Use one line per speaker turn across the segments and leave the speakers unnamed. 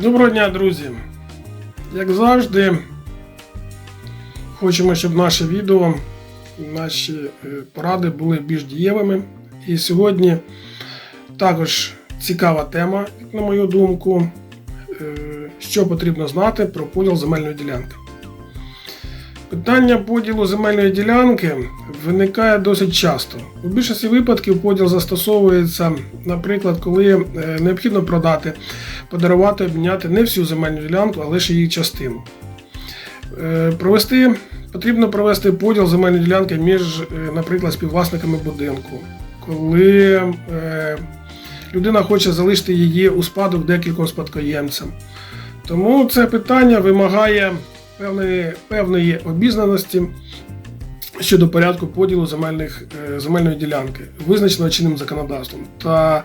Доброго дня, друзі! Як завжди, хочемо, щоб наше відео, наші е, поради були більш дієвими. І сьогодні також цікава тема, на мою думку, е, що потрібно знати про поділ земельної ділянки. Питання поділу земельної ділянки виникає досить часто. У більшості випадків поділ застосовується, наприклад, коли е, необхідно продати, подарувати, обміняти не всю земельну ділянку, а лише її частину. Е, Провести, потрібно провести поділ земельної ділянки між, е, наприклад, співвласниками будинку, коли людина хоче залишити її у спадок декільком спадкоємцям. Тому це питання вимагає певної, певної обізнаності щодо порядку поділу земельних, е, земельної ділянки, визначеного чинним законодавством та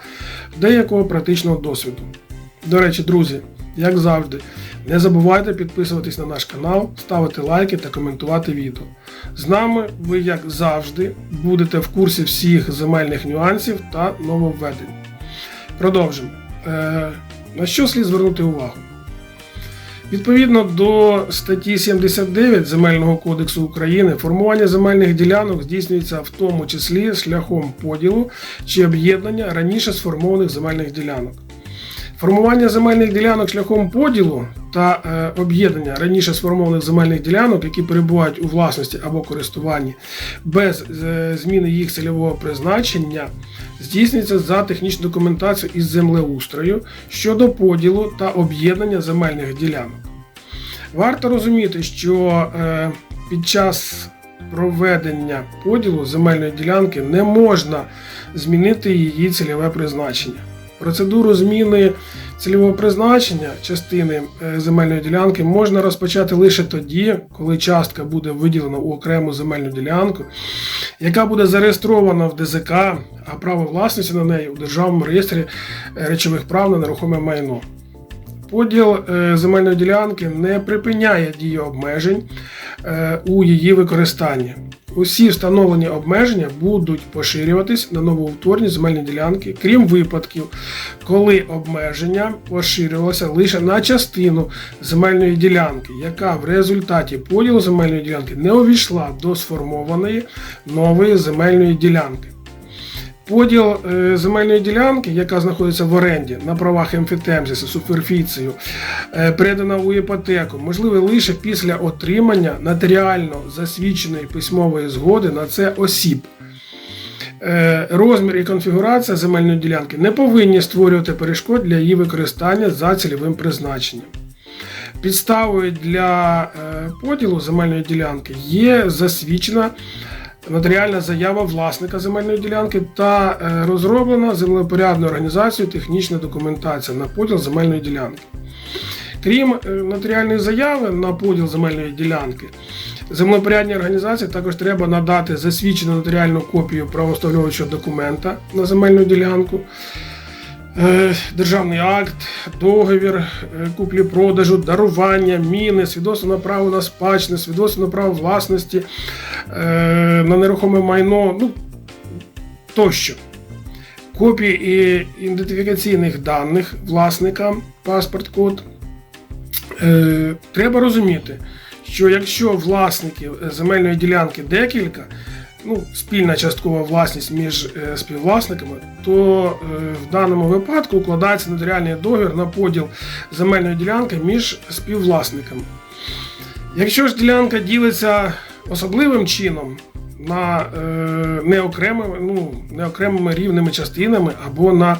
деякого практичного досвіду. До речі, друзі, як завжди, не забувайте підписуватись на наш канал, ставити лайки та коментувати відео. З нами ви, як завжди, будете в курсі всіх земельних нюансів та нововведень. Продовжимо. Е, на що слід звернути увагу? Відповідно до статті 79 Земельного кодексу України, формування земельних ділянок здійснюється в тому числі шляхом поділу чи об'єднання раніше сформованих земельних ділянок. Формування земельних ділянок шляхом поділу та е, об'єднання раніше сформованих земельних ділянок, які перебувають у власності або користуванні без е, зміни їх цільового призначення, здійснюється за технічну документацію із землеустрою щодо поділу та об'єднання земельних ділянок. Варто розуміти, що е, під час проведення поділу земельної ділянки не можна змінити її цільове призначення. Процедуру зміни цільового призначення частини е, земельної ділянки можна розпочати лише тоді, коли частка буде виділена у окрему земельну ділянку, яка буде зареєстрована в ДЗК, а право власності на неї у Державному реєстрі е, речових прав на нерухоме майно. Поділ е, земельної ділянки не припиняє дію обмежень е, у її використанні. Усі встановлені обмеження будуть поширюватись на новоутворені земельні ділянки, крім випадків, коли обмеження поширювалося лише на частину земельної ділянки, яка в результаті поділу земельної ділянки не увійшла до сформованої нової земельної ділянки. Поділ е, земельної ділянки, яка знаходиться в оренді на правах емфітемзису, суперфіцію, е, передана у іпотеку, можливе лише після отримання нотаріально засвідченої письмової згоди на це осіб. Е, Розмір і конфігурація земельної ділянки не повинні створювати перешкод для її використання за цільовим призначенням. Підставою для поділу земельної ділянки є засвідчена нотаріальна заява власника земельної ділянки та е, розроблена землепорядною організацією технічна документація на поділ земельної ділянки. Крім е, нотаріальної заяви на поділ земельної ділянки, землепорядній організації також треба надати засвідчену нотаріальну копію правоустановлюючого документа на земельну ділянку. Е, Державний акт, договір е, куплі-продажу, дарування, міни, свідоцтво на право на спадщину, свідоцтво на право власності е, на нерухоме майно, ну тощо. Копії ідентифікаційних даних власника, паспорт, код. Треба розуміти, що якщо власників земельної ділянки декілька, ну, спільна часткова власність між е, співвласниками, то е, в даному випадку укладається нотаріальний договір на поділ земельної ділянки між співвласниками. Якщо ж ділянка ділиться особливим чином на е, не, окремими, ну, не окремими рівними частинами або на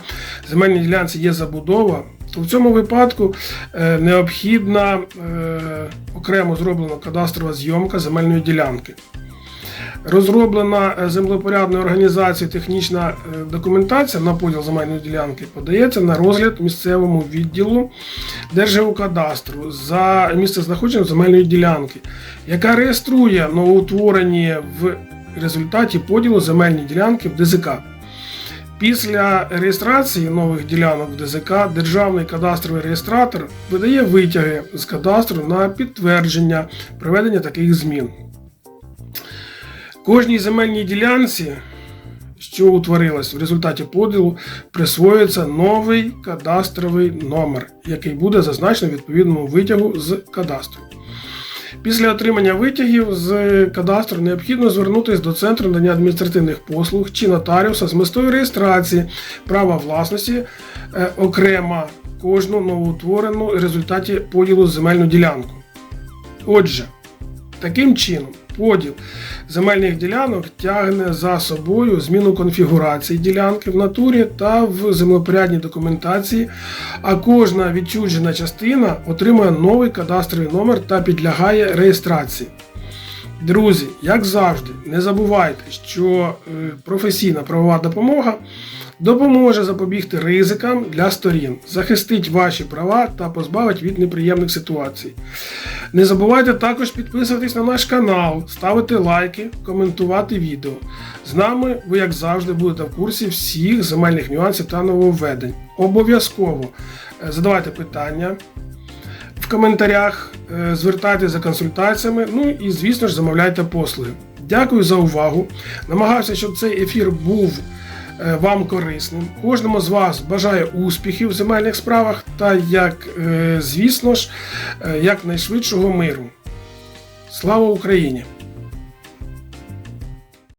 земельній ділянці є забудова, то в цьому випадку е, необхідна е, окремо зроблена кадастрова зйомка земельної ділянки. Розроблена е, землепорядною організацією технічна е, документація на поділ земельної ділянки подається на розгляд місцевому відділу Держгеокадастру за місцезнаходженням земельної ділянки, яка реєструє новоутворені в результаті поділу земельні ділянки в ДЗК. Після реєстрації нових ділянок в ДЗК Державний кадастровий реєстратор видає витяги з кадастру на підтвердження проведення таких змін. Кожній земельній ділянці, що утворилась в результаті поділу, присвоюється новий кадастровий номер, який буде зазначено в відповідному витягу з кадастру. Після отримання витягів з кадастру необхідно звернутися до центру надання адміністративних послуг чи нотаріуса з метою реєстрації права власності е, окремо кожну новоутворену в результаті поділу земельну ділянку. Отже, таким чином, поділ земельних ділянок тягне за собою зміну конфігурації ділянки в натурі та в землепорядній документації, а кожна відчуджена частина отримує новий кадастровий номер та підлягає реєстрації. Друзі, як завжди, не забувайте, що е, професійна правова допомога допоможе запобігти ризикам для сторін, захистить ваші права та позбавить від неприємних ситуацій. Не забувайте також підписуватись на наш канал, ставити лайки, коментувати відео. З нами ви, як завжди, будете в курсі всіх земельних нюансів та нововведень. Обов'язково е, задавайте питання в коментарях, е, звертайтеся за консультаціями, ну і, звісно ж, замовляйте послуги. Дякую за увагу. Намагався, щоб цей ефір був вам корисним. Кожному з вас бажаю успіхів в земельних справах та, як, е, звісно ж, е, якнайшвидшого миру. Слава Україні!